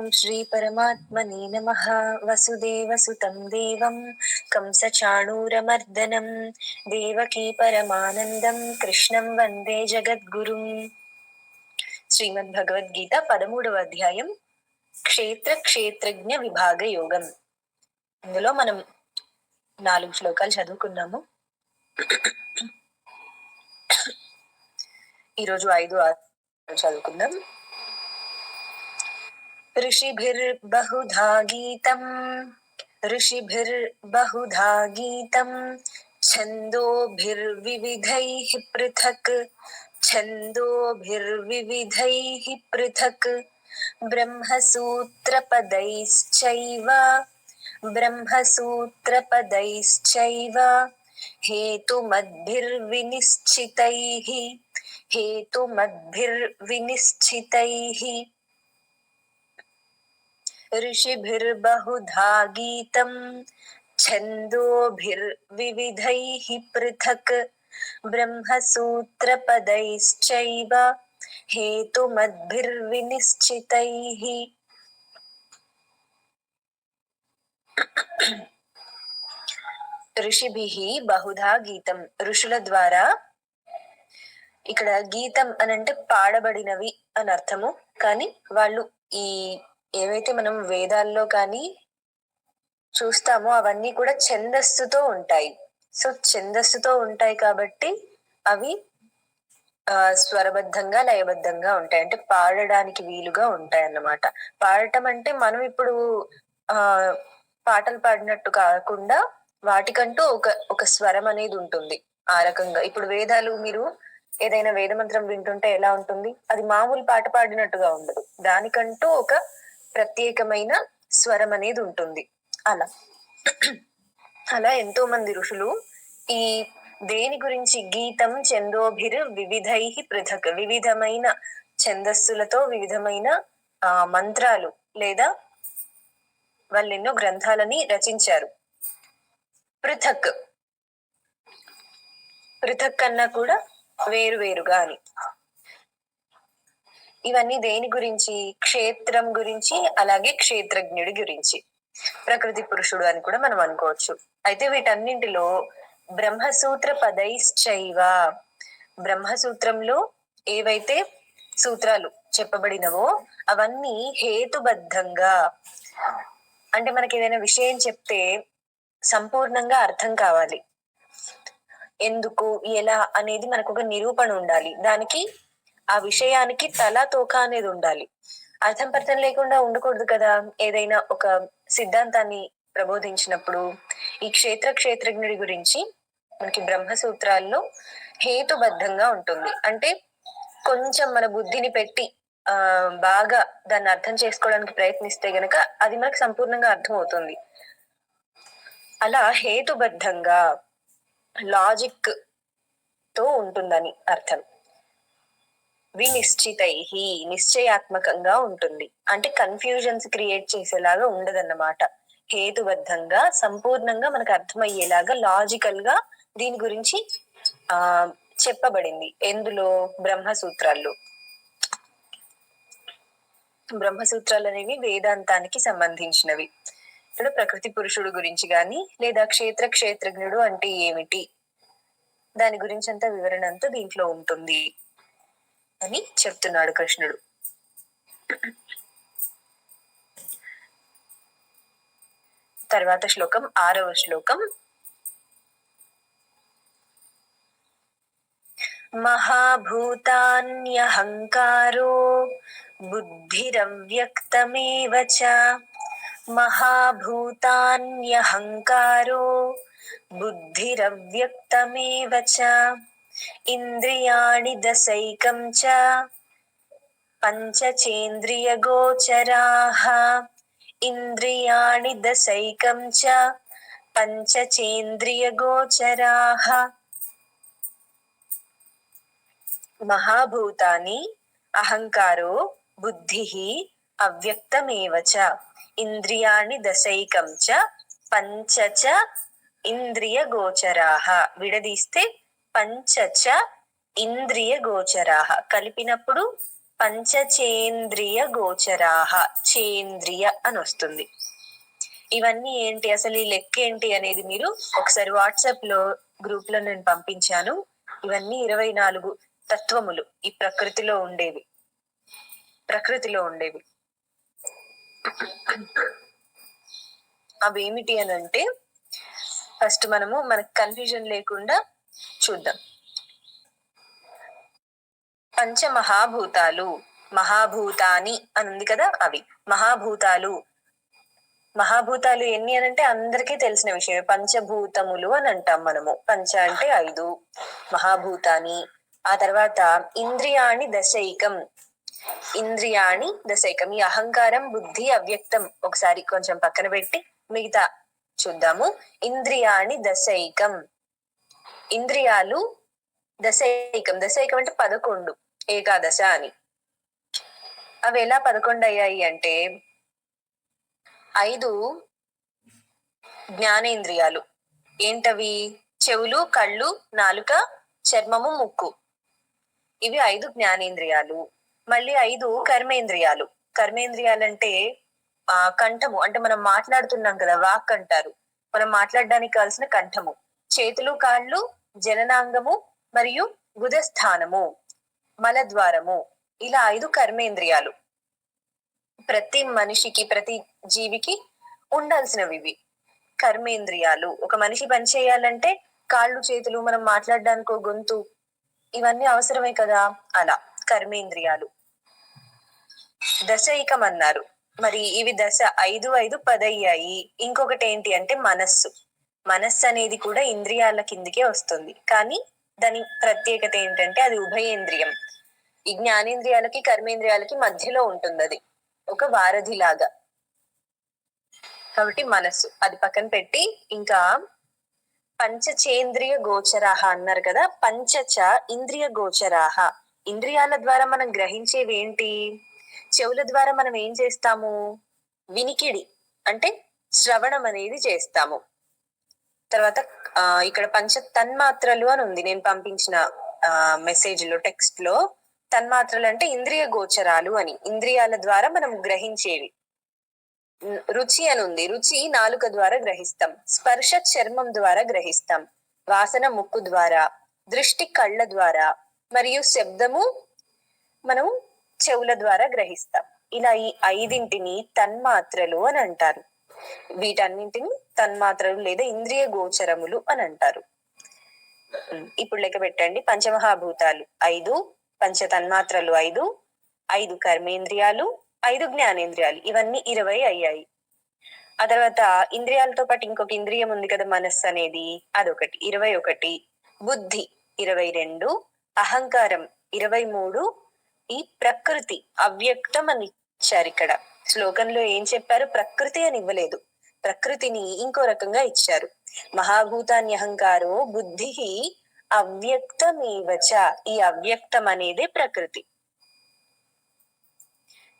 ఓం శ్రీ పరమాత్మనే నమ. వసుదేవసుతం దేవం కంసచాణూరమర్దనం దేవకీ పరమానందం కృష్ణం వందే జగద్గురుం. శ్రీమద్ భగవద్గీత పదమూడవ అధ్యాయం క్షేత్ర క్షేత్రజ్ఞ విభాగ యోగం. ఇందులో మనం నాలుగు శ్లోకాలు చదువుకున్నాము. ఈరోజు ఐదు చదువుకుందాం. ऋषिभिर्बहुधा गीतम् ऋषिभिर्बहुधा गीतम् छन्दोभिर्विविधैः पृथक्। छन्दोभिर्विविधैः पृथक्। ब्रह्मसूत्रपदैश्चैव। ब्रह्मसूत्रपदैश्चैव। हेतुमद्भिर्विनिश्चितैः। हेतुमद्भिर्विनिश्चितैः। ऋषिभिर्बहुधा गीतम् छन्दोभिर्विविधैः पृथक् ब्रह्मसूत्रपदैश्चैव हेतुमद्भिर्विनिश्चितैः ఋషిభిః బహుధా గీతం ఋషుల ద్వారా ఇక్కడ గీతం అని అంటే పాడబడినవి అని అర్థము కానీ వాళ్ళు ఈ ఏవైతే మనం వేదాల్లో కానీ చూస్తామో అవన్నీ కూడా ఛందస్సుతో ఉంటాయి. సో ఛందస్సుతో ఉంటాయి కాబట్టి అవి ఆ స్వరబద్ధంగా లయబద్ధంగా ఉంటాయి. అంటే పాడడానికి వీలుగా ఉంటాయి అన్నమాట పాడటం అంటే మనం ఇప్పుడు ఆ పాటలు పాడినట్టు కాకుండా వాటికంటూ ఒక ఒక స్వరం అనేది ఉంటుంది. ఆ రకంగా. ఇప్పుడు వేదాలు మీరు ఏదైనా వేద మంత్రం వింటుంటే ఎలా ఉంటుంది? అది మామూలు పాట పాడినట్టుగా ఉండదు. దానికంటూ ఒక ప్రత్యేకమైన స్వరం అనేది ఉంటుంది. అలా. అలా ఎంతో మంది ఋషులు ఈ దేని గురించి గీతం చందోభిర్ వివిధై పృథక్ వివిధమైన ఛందస్సులతో వివిధమైన ఆ మంత్రాలు లేదా వాళ్ళు ఎన్నో గ్రంథాలని రచించారు. పృథక్. పృథక్ కన్నా కూడా వేరు వేరుగా అని. ఇవన్నీ దేని గురించి? క్షేత్రం గురించి అలాగే క్షేత్రజ్ఞుడి గురించి. ప్రకృతి పురుషుడు అని కూడా మనం అనుకోవచ్చు. అయితే వీటన్నింటిలో బ్రహ్మసూత్ర పదైశ్చైవ. బ్రహ్మసూత్రంలో ఏవైతే సూత్రాలు చెప్పబడినవో అవన్నీ హేతుబద్ధంగా అంటే మనకి ఏదైనా విషయం చెప్తే సంపూర్ణంగా అర్థం కావాలి. ఎందుకు ఎలా అనేది మనకు ఒక నిరూపణ ఉండాలి. దానికి ఆ విషయానికి తల తోక అనేది ఉండాలి. అర్థం పర్థం లేకుండా ఉండకూడదు కదా. ఏదైనా ఒక సిద్ధాంతాన్ని ప్రబోధించినప్పుడు ఈ క్షేత్ర క్షేత్రజ్ఞుడి గురించి మనకి బ్రహ్మ సూత్రాల్లో హేతుబద్ధంగా ఉంటుంది. అంటే కొంచెం మన బుద్ధిని పెట్టి ఆ బాగా దాన్ని అర్థం చేసుకోవడానికి ప్రయత్నిస్తే గనక అది మనకు సంపూర్ణంగా అర్థం అవుతుంది అలా హేతుబద్ధంగా లాజిక్తో ఉంటుందని అర్థం. వినిశ్చితై నిశ్చయాత్మకంగా ఉంటుంది. అంటే కన్ఫ్యూజన్స్ క్రియేట్ చేసేలాగా ఉండదన్నమాట. హేతుబద్ధంగా సంపూర్ణంగా మనకు అర్థమయ్యేలాగా లాజికల్గా దీని గురించి ఆ చెప్పబడింది. ఎందులో? బ్రహ్మసూత్రాల్లో. బ్రహ్మసూత్రాలు అనేవి వేదాంతానికి సంబంధించినవి. ఇక్కడ ప్రకృతి పురుషుడు గురించి గాని లేదా క్షేత్ర క్షేత్రజ్ఞుడు అంటే ఏమిటి? దాని గురించి అంతా వివరణ అంతా దీంట్లో ఉంటుంది. అని చెప్తున్నాడు కృష్ణుడు. తర్వాత శ్లోకం ఆరవ శ్లోకం. మహాభూతాన్యహంకారో బుద్ధిరవ్యక్తమేవ మహాభూతాన్యహంకారో బుద్ధిరవ్యక్తమేవ చ. ఇంద్రియాణి దశైకం చ పంచచేంద్రియగోచరాః ఇంద్రియాణి దశైకం చ పంచచేంద్రియగోచరాః మహాభూతాని అహంకారో బుద్ధి అవ్యక్తమే చ. ఇంద్రియాణి దశైకం చ పంచ ఇంద్రియ గోచరా. విడదీస్తే పంచచ ఇంద్రియ గోచరాహ కలిపినప్పుడు పంచచేంద్రియ గోచరాహ చేంద్రియ అని వస్తుంది. ఇవన్నీ ఏంటి? అసలు ఈ లెక్క ఏంటి అనేది మీరు ఒకసారి వాట్సాప్లో గ్రూప్లో నేను పంపించాను. ఇవన్నీ ఇరవై నాలుగు తత్వములు ఈ ప్రకృతిలో ఉండేవి. ప్రకృతిలో ఉండేవి. అవేమిటి అని అంటే ఫస్ట్ మనము మనకు కన్ఫ్యూజన్ లేకుండా చూద్దాం. పంచ మహాభూతాలు మహాభూతాని అని ఉంది కదా అవి. మహాభూతాలు. మహాభూతాలు ఎన్ని అని అంటే అందరికీ తెలిసిన విషయమే. పంచభూతములు అని అంటాం మనము. పంచ అంటే ఐదు. మహాభూతాని. ఆ తర్వాత ఇంద్రియాణి దశైకం. ఇంద్రియాణి దశైకం. ఈ అహంకారం బుద్ధి అవ్యక్తం ఒకసారి కొంచెం పక్కన పెట్టి మిగతా చూద్దాము. ఇంద్రియాణి దశైకం. ఇంద్రియాలు దశైకం. దశైకం అంటే పదకొండు. ఏకాదశ అని. అవి ఎలా పదకొండు అయ్యాయి అంటే ఐదు జ్ఞానేంద్రియాలు. ఏంటవి? చెవులు కళ్ళు నాలుక చర్మము ముక్కు. ఇవి ఐదు జ్ఞానేంద్రియాలు. మళ్ళీ ఐదు కర్మేంద్రియాలు. కర్మేంద్రియాలంటే ఆ కంఠము. అంటే మనం మాట్లాడుతున్నాం కదా వాక్ అంటారు. మనం మాట్లాడడానికి కావాల్సిన కంఠము. చేతులు కాళ్ళు జననాంగము మరియు గుదస్థానము మలద్వారము. ఇలా ఐదు కర్మేంద్రియాలు. ప్రతి మనిషికి ప్రతి జీవికి ఉండాల్సినవి ఇవి. కర్మేంద్రియాలు. ఒక మనిషి పని చేయాలంటే కాళ్ళు చేతులు మనం మాట్లాడడానికి గొంతు ఇవన్నీ అవసరమే కదా? అలా. కర్మేంద్రియాలు. దశైకం అన్నారు. మరి ఇవి దశ ఐదు ఐదు పదయ్యాయి. ఇంకొకటి ఏంటి అంటే మనస్సు. మనస్సు అనేది కూడా ఇంద్రియాల కిందికే వస్తుంది. కానీ దాని ప్రత్యేకత ఏంటంటే అది ఉభయేంద్రియం. ఈ జ్ఞానేంద్రియాలకి కర్మేంద్రియాలకి మధ్యలో ఉంటుంది అది ఒక వారధి లాగా కాబట్టి మనస్సు అది పక్కన పెట్టి ఇంకా పంచచేంద్రియ గోచరాహ అన్నారు కదా పంచచ ఇంద్రియ గోచరాహ. ఇంద్రియాల ద్వారా మనం గ్రహించేవి ఏంటి? చెవుల ద్వారా మనం ఏం చేస్తాము? వినికిడి అంటే శ్రవణం అనేది చేస్తాము. తర్వాత ఇక్కడ పంచ తన్మాత్రలు అని ఉంది. నేను పంపించిన మెసేజ్లో టెక్స్ట్లో తన్మాత్రలు అంటే ఇంద్రియ గోచరాలు అని. ఇంద్రియాల ద్వారా మనం గ్రహించేవి. రుచి అని ఉంది. రుచి నాలుక ద్వారా గ్రహిస్తాం. స్పర్శ చర్మం ద్వారా గ్రహిస్తాం. వాసన ముక్కు ద్వారా దృష్టి కళ్ళ ద్వారా మరియు శబ్దము మనం చెవుల ద్వారా గ్రహిస్తాం. ఇలా ఈ ఐదింటిని తన్మాత్రలు అని అంటారు. వీటన్నింటిని తన్మాత్రలు లేదా ఇంద్రియ గోచరములు అని అంటారు. ఇప్పుడు లెక్క పెట్టండి. పంచమహాభూతాలు ఐదు పంచ తన్మాత్రలు ఐదు ఐదు కర్మేంద్రియాలు ఐదు జ్ఞానేంద్రియాలు. ఇవన్నీ ఇరవై అయ్యాయి. ఆ తర్వాత ఇంద్రియాలతో పాటు ఇంకొక ఇంద్రియం ఉంది కదా మనస్సు అనేది. అదొకటి. ఇరవై ఒకటి. బుద్ధి ఇరవై రెండు. అహంకారం ఇరవై మూడు. ఈ ప్రకృతి అవ్యక్తం అని ఇచ్చారు ఇక్కడ. శ్లోకంలో ఏం చెప్పారు? ప్రకృతి అని ఇవ్వలేదు. ప్రకృతిని ఇంకో రకంగా ఇచ్చారు. మహాభూతాన్ని అహంకారో బుద్ధి అవ్యక్తమేవచ? ఈ అవ్యక్తం అనేది ప్రకృతి.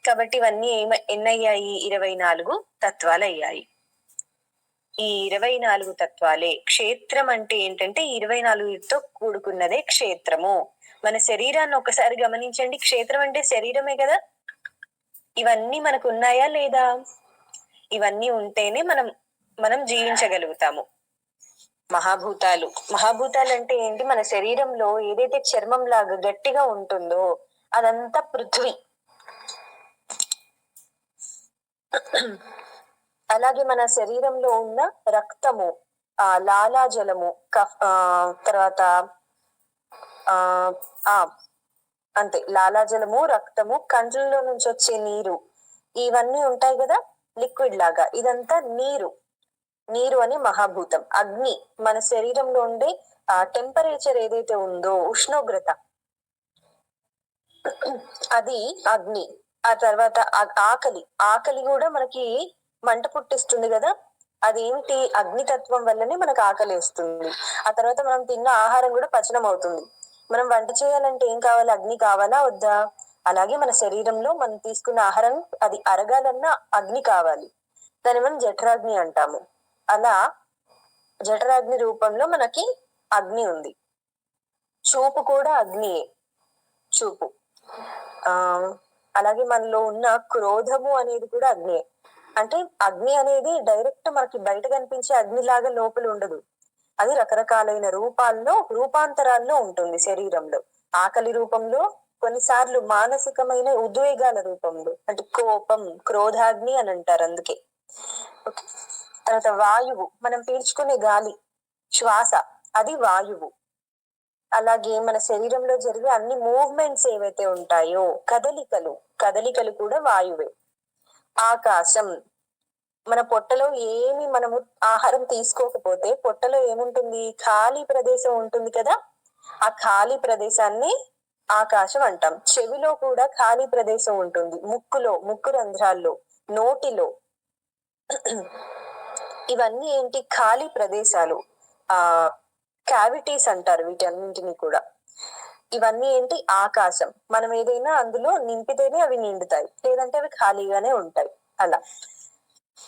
కాబట్టి ఇవన్నీ ఏమ ఎన్నయ్యాయి? ఇరవై నాలుగు తత్వాలు అయ్యాయి ఈ ఇరవై నాలుగు తత్వాలే క్షేత్రం అంటే ఏంటంటే ఇరవై నాలుగుతో కూడుకున్నదే క్షేత్రము. మన శరీరాన్ని ఒకసారి గమనించండి. క్షేత్రం అంటే శరీరమే కదా. ఇవన్నీ మనకు ఉన్నాయా లేదా? ఇవన్నీ ఉంటేనే మనం మనం జీవించగలుగుతాము. మహాభూతాలు. మహాభూతాలు అంటే ఏంటి? మన శరీరంలో ఏదైతే చర్మం లాగా గట్టిగా ఉంటుందో అదంతా పృథ్వీ. అలాగే మన శరీరంలో ఉన్న రక్తము ఆ లాలాజలము కఫ్ ఆ తర్వాత ఆ ఆ అంతే. లాలాజలము రక్తము కండ్లలో నుంచి వచ్చే నీరు. ఇవన్నీ ఉంటాయి కదా లిక్విడ్ లాగా. ఇదంతా నీరు. నీరు అని మహాభూతం. అగ్ని మన శరీరంలో ఉండే ఆ టెంపరేచర్ ఏదైతే ఉందో ఉష్ణోగ్రత. అది అగ్ని. ఆ తర్వాత ఆకలి. ఆకలి కూడా మనకి మంట పుట్టిస్తుంది కదా. అదేమిటి? అగ్నితత్వం వల్లనే మనకు ఆకలి వేస్తుంది. ఆ తర్వాత మనం తిన్న ఆహారం కూడా పచనం అవుతుంది మనం వంట చేయాలంటే ఏం కావాలి? అగ్ని కావాలా? వద్దా? అలాగే మన శరీరంలో మనం తీసుకున్న ఆహారం అది అరగాలన్నా అగ్ని కావాలి. దాన్ని మనం జఠరాగ్ని అంటాము. అలా జఠరాగ్ని రూపంలో మనకి అగ్ని ఉంది. చూపు కూడా అగ్నియే. చూపు. ఆ అలాగే మనలో ఉన్న క్రోధము అనేది కూడా అగ్నియే. అంటే అగ్ని అనేది డైరెక్ట్ మనకి బయట కనిపించే అగ్నిలాగా లోపల ఉండదు. అది రకరకాలైన రూపాల్లో రూపాంతరాల్లో ఉంటుంది శరీరంలో. ఆకలి రూపంలో కొన్నిసార్లు మానసికమైన ఉద్వేగాల రూపంలో. అంటే కోపం క్రోధాగ్ని అని అంటారు అందుకే. తర్వాత వాయువు మనం పీల్చుకునే గాలి శ్వాస అది వాయువు. అలాగే మన శరీరంలో జరిగే అన్ని మూవ్మెంట్స్ ఏవైతే ఉంటాయో కదలికలు కదలికలు కూడా వాయువే. ఆకాశం మన పొట్టలో ఏమి మనము ఆహారం తీసుకోకపోతే పొట్టలో ఏముంటుంది? ఖాళీ ప్రదేశం ఉంటుంది కదా? ఆ ఖాళీ ప్రదేశాన్ని ఆకాశం అంటాం. చెవిలో కూడా ఖాళీ ప్రదేశం ఉంటుంది. ముక్కులో ముక్కు రంధ్రాల్లో నోటిలో. ఇవన్నీ ఏంటి? ఖాళీ ప్రదేశాలు. ఆ క్యావిటీస్ అంటారు వీటన్నింటినీ కూడా. ఇవన్నీ ఏంటి? ఆకాశం. మనం ఏదైనా అందులో నింపితేనే అవి నిండుతాయి. లేదంటే అవి ఖాళీగానే ఉంటాయి. అలా.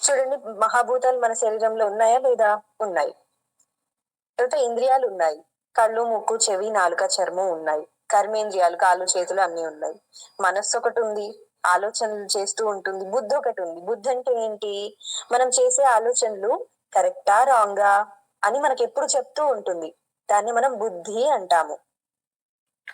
చూడండి మహాభూతాలు మన శరీరంలో ఉన్నాయా లేదా? ఉన్నాయి. తర్వాత ఇంద్రియాలు ఉన్నాయి. కళ్ళు ముక్కు చెవి నాలుక చర్మం ఉన్నాయి. కర్మేంద్రియాలు కాళ్ళు చేతులు అన్ని ఉన్నాయి. మనస్సు ఒకటి ఉంది. ఆలోచనలు చేస్తూ ఉంటుంది. బుద్ధి ఒకటి ఉంది. బుద్ధి అంటే ఏంటి? మనం చేసే ఆలోచనలు కరెక్టా రాంగా అని మనకి ఎప్పుడు చెప్తూ ఉంటుంది. దాన్ని మనం బుద్ధి అంటాము.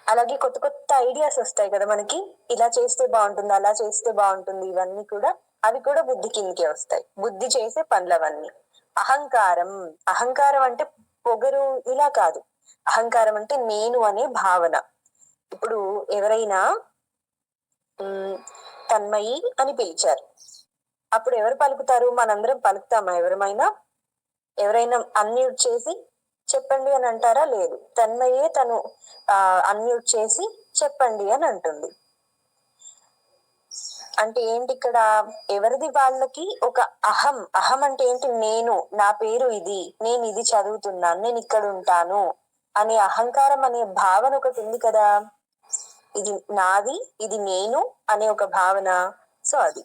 అలాగే కొత్త కొత్త ఐడియాస్ వస్తాయి కదా మనకి. ఇలా చేస్తే బాగుంటుంది అలా చేస్తే బాగుంటుంది. ఇవన్నీ కూడా అవి కూడా బుద్ధి కిందికే వస్తాయి. బుద్ధి చేసే పనులవన్నీ. అహంకారం అహంకారం అంటే పొగరు ఇలా కాదు. అహంకారం అంటే నేను అనే భావన. ఇప్పుడు ఎవరైనా తన్మయి అని పిలిచారు. అప్పుడు ఎవరు పలుకుతారు? మనందరం పలుకుతామా? ఎవరమైనా ఎవరైనా అన్మ్యూట్ చేసి చెప్పండి అని అంటారా? లేదు. తన్మయే తను ఆ అన్మ్యూట్ చేసి చెప్పండి అని అంటుంది. అంటే ఏంటి ఇక్కడ ఎవరిది వాళ్ళకి ఒక అహం అహం అంటే ఏంటి? నేను నా పేరు ఇది నేను ఇది చదువుతున్నాను నేను ఇక్కడ ఉంటాను అనే అహంకారం అనే భావన ఒకటి ఉంది కదా. ఇది నాది ఇది నేను అనే ఒక భావన. సో అది.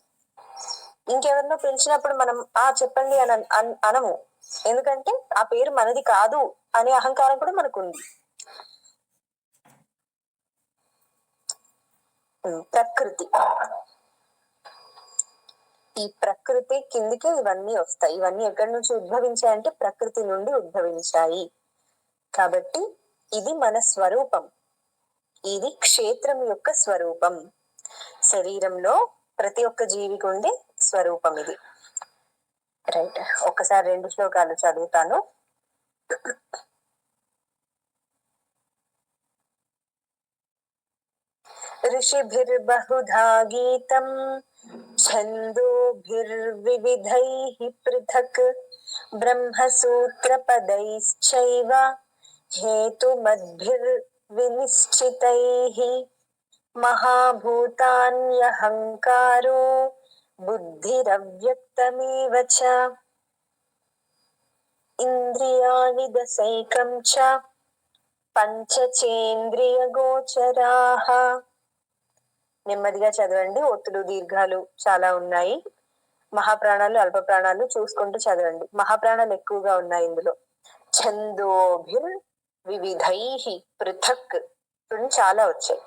ఇంకెవరినో పిలిచినప్పుడు మనం ఆ చెప్పండి అని అనము. ఎందుకంటే ఆ పేరు మనది కాదు అనే అహంకారం కూడా మనకు ఉంది ప్రకృతి. ప్రకృతి కిందికే ఇవన్నీ వస్తాయి ఇవన్నీ ఎక్కడి నుంచి ఉద్భవించాయంటే ప్రకృతి నుండి ఉద్భవించాయి కాబట్టి ఇది మన స్వరూపం ఇది క్షేత్రం యొక్క స్వరూపం శరీరంలో ప్రతి ఒక్క జీవికి ఉండే స్వరూపం ఇది రైట్ ఒకసారి రెండు శ్లోకాలు చదువుతాను ऋषिभिर्बहुधा गीतम् छन्दोभिर्विविधैः पृथक् ब्रह्मसूत्रपदैश्चैव हेतुमद्भिर्विनिश्चितैः महाभूतान्यहङ्कारो बुद्धिरव्यक्तमेव च। इन्द्रियाणि च पञ्चचेन्द्रियगोचराः నెమ్మదిగా చదవండి. ఒత్తులు దీర్ఘాలు చాలా ఉన్నాయి. మహాప్రాణాలు అల్ప ప్రాణాలు చూసుకుంటూ చదవండి. మహాప్రాణాలు ఎక్కువగా ఉన్నాయి ఇందులో. ఛందోభిర్ వివిధై పృథక్ చాలా వచ్చాయి.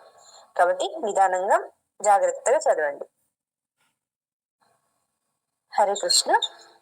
కాబట్టి నిదానంగా జాగ్రత్తగా చదవండి. హరే కృష్ణ.